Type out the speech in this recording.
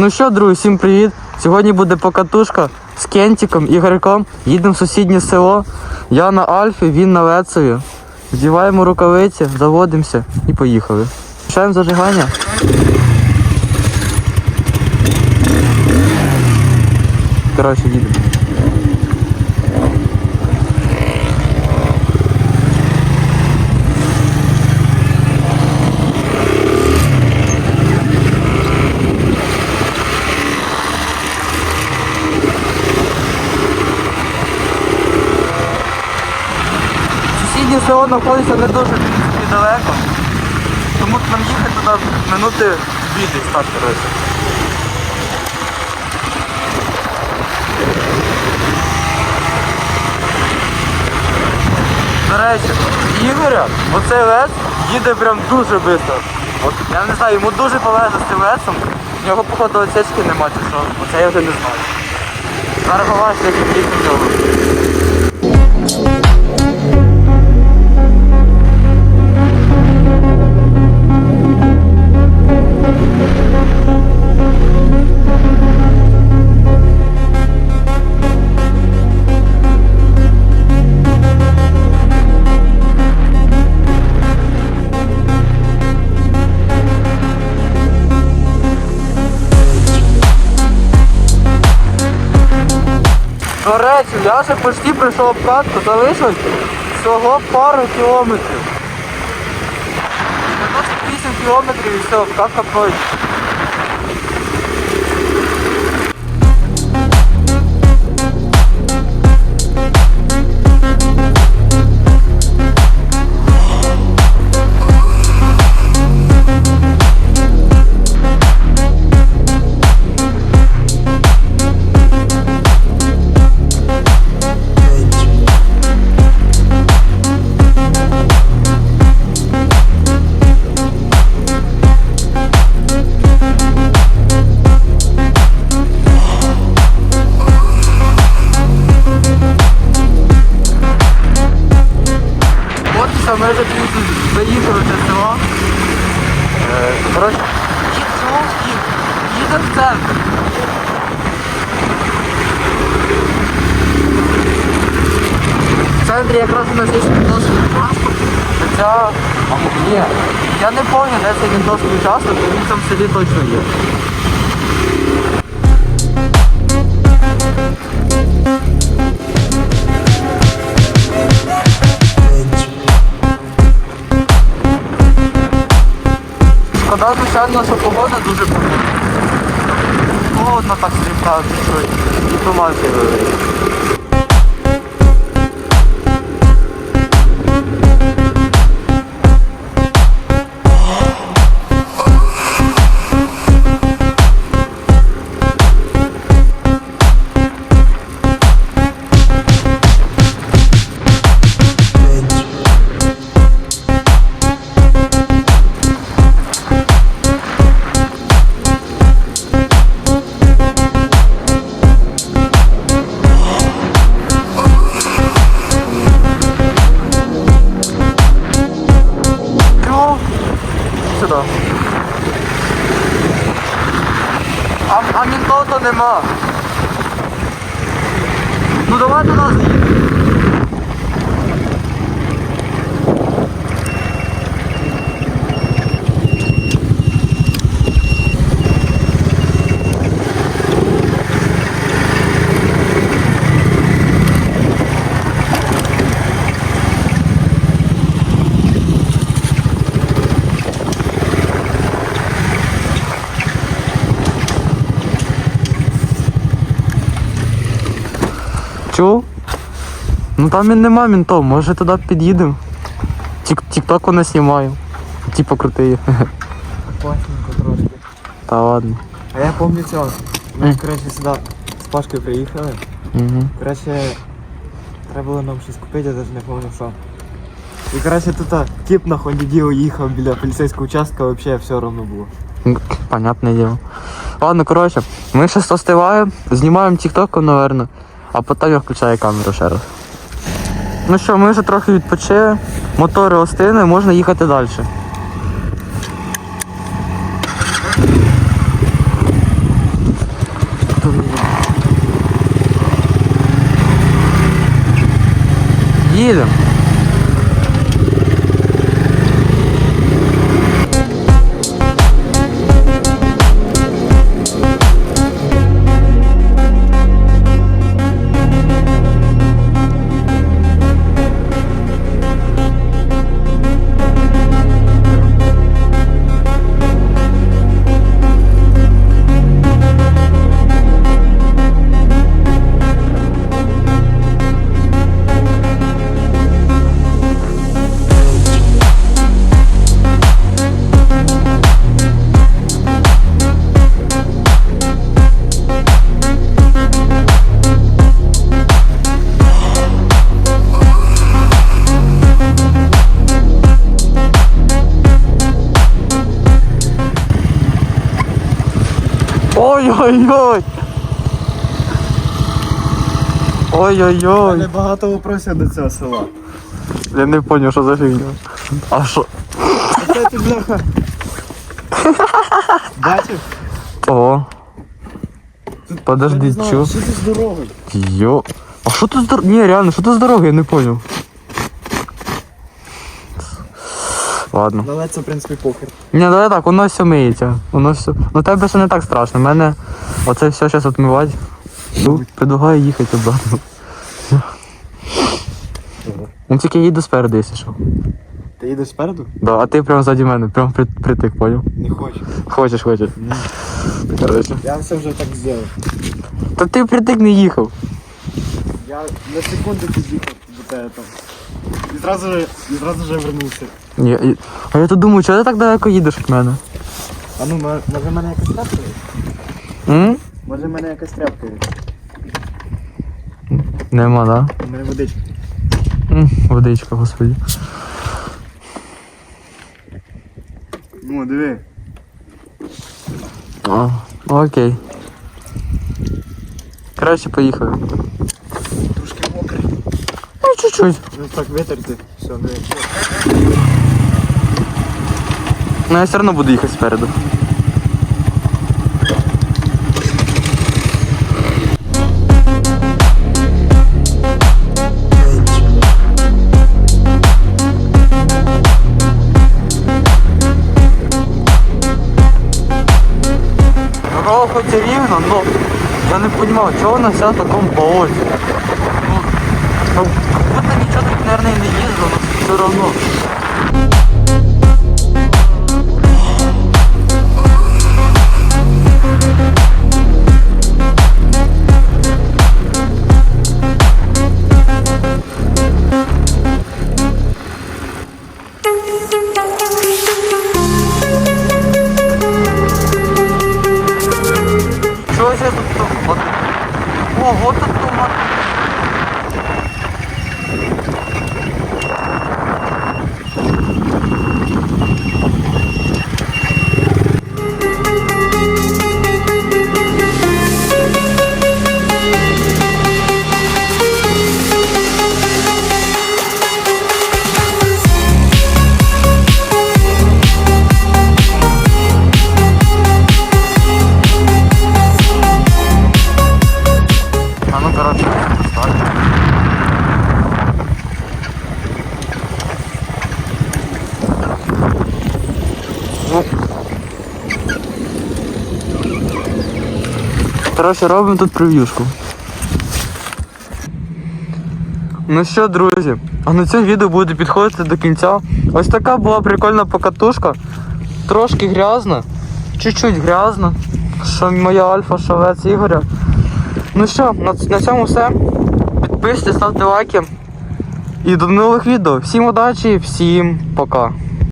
Ну що, друзі, всім привіт! Сьогодні буде покатушка з Кентиком, Ігорком. Їдемо в сусіднє село. Я на Альфі, він на Лецеві. Вдіваємо рукавиці, заводимося і поїхали. Включаємо зажигання. Коротше, їдемо. Сусіднє село знаходиться не дуже в далеко. Тому нам їхати туди минути дві десь так. До речі, Ігоря, оцей лес їде прям дуже швидко. Я не знаю, йому дуже повезло з цим лесом. В нього, походу, отсечки нема чи що. Оце я вже не знаю. Зараз побачите, як він їде в нього. До речі, я вже почти прийшов обкатку, залишилось всього пару кілометрів. 8 кілометрів і все, обкатка пройде. Все, ми вже заїхали це село. Коротше, їдемо і їдемо в центр. В центрі якраз у нас є відносний участок. Хоча, ні, я не пам'ятаю, де цей відносний участок, але він там в селі точно є. Шкода, звичайно, що погода дуже погода. Холодно так сліпка чуть-чуть. І туманки великі. Мінтота нема. Ну давай до нас їдемо. Чув? Ну там він нема мінтов, може туди під'їдемо. Тік, тік-ток не знімаю. Типа крутий. Класненько трошки. Та ладно. А я помню цього. Ми, Мгм. коротше, сюди з Пашкою приїхали. Угу. Коротше, треба було нам щось купити, я навіть не пам'ятаю що. І коротше тут а, тип на Хондідіо їхав біля поліцейського участка, взагалі все одно було. Понятне діло. Ладно, коротше, ми зараз остиваємо, знімаємо тік-током, напевно, а потім я включаю камеру ще раз. Ну що, ми вже трохи відпочили, мотори остини, можна їхати далі. Їдемо. Ой-ой-ой! Ой-ой-ой! мене багато вопросів до цього села. Я не понял, що за фігня. А що? Оце ти бляха. Бачив? О. Подожди, Я чо? Що ти з дорогою? Йо. А що тут з дороги? Ні, реально, що тут з дороги, я не понял. Ладно. Але це, в принципі, похер. Ні, давай так, воно все миється. Воно все. Ну тебе ще не так страшно. У Мене оце все зараз відмивати. Ну, предлагаю їхати обратно. Ну тільки їду спереду, якщо що. Ти їдеш спереду? Да, а ти прямо ззаді мене, прямо при, притик, понял? Не хочу. Хочеш, хочеш. Короче. Я все вже так зробив. Та ти притик не їхав. Я на секунду під'їхав до тебе там. І зразу же, і зразу же вернувся. І- а я тут думаю, чого ти так далеко їдеш від мене? А ну, мо- може в мене якась тряпка є? М? Може в мене якась тряпка є? Нема, да? У мене водичка. М, Водичка, господи. Ну, диви. А, окей. Краще поїхали. Мокрий. Ну. Ну так витерти. Все, ну якщо. Ну, я все одно буду їхати спереду. Дорога хоч і рівна, но я не розумію, чого вона вся в такому болоті. Ну, ну, как будто нічого тут, наверное, і Короче, робимо тут прев'юшку. Ну що, друзі, а на це відео буде підходити до кінця. Ось така була прикольна покатушка. Трошки грязна, чуть-чуть грязна. Що моя альфа, що вець Ігоря. Ну що, на, на цьому все. Підписуйтесь, ставте лайки. І до нових відео. Всім удачі, всім пока.